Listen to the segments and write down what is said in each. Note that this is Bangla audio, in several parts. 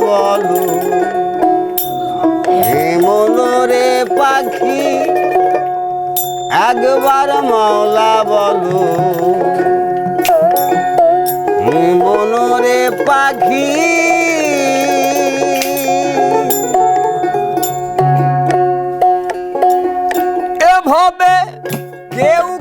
বলো। মনরে পাখি একবার মাওলা বলো। মনরে পাখি এভাবে কেউ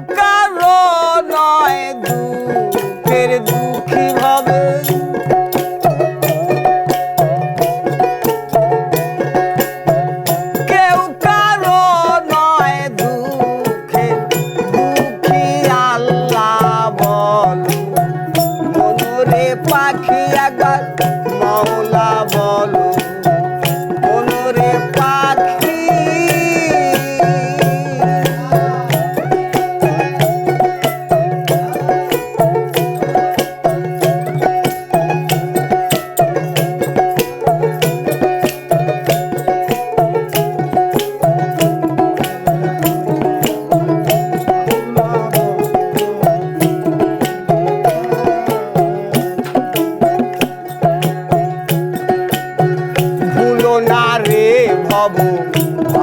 পাবো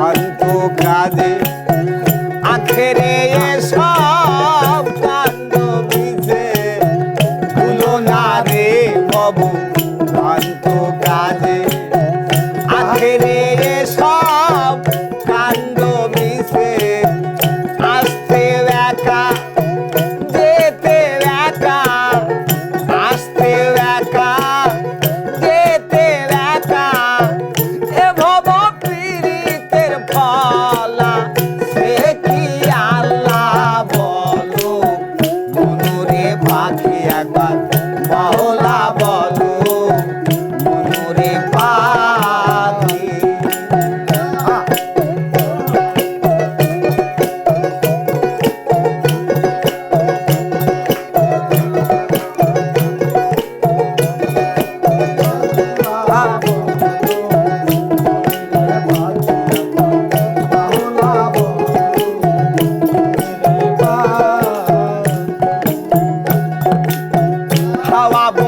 অন্ত কাজে। আখেরে এসব কান্দ বিজে ভুলো না রে পাবো অন্ত কাজে। Tawabu.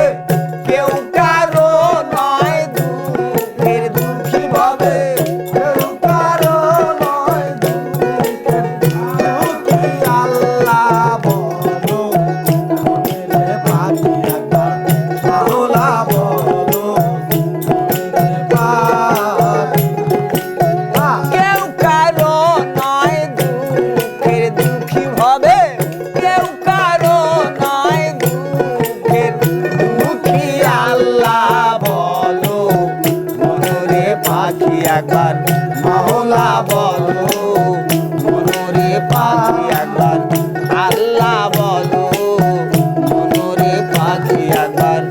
পাখি একবার মহলা বলো মনোরে পাখি একবার আল্লাহ বলো মনোরে পাখি একবার